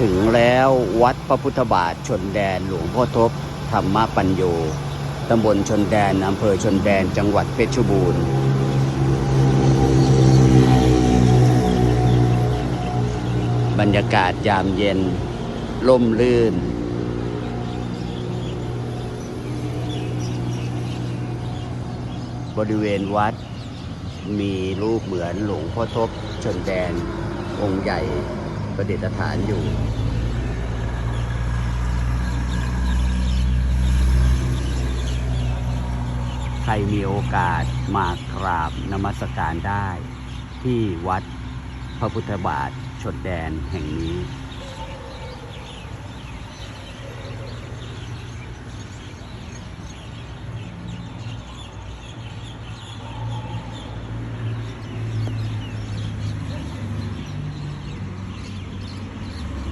ถึงแล้ววัดพระพุทธบาทชนแดนหลวงพ่อทบธรรมปัญโยตำบลชนแดนอำเภอชนแดนจังหวัดเพชรบูรณ์บรรยากาศยามเย็นล่มลื่น บริเวณวัดมีรูปเหมือนหลวงพ่อทบชนแดนองค์ใหญ่ ประดิษฐานอยู่ ใครมีโอกาสมากราบนมัสการได้ ที่วัดพระพุทธบาทชนแดนแห่งนี้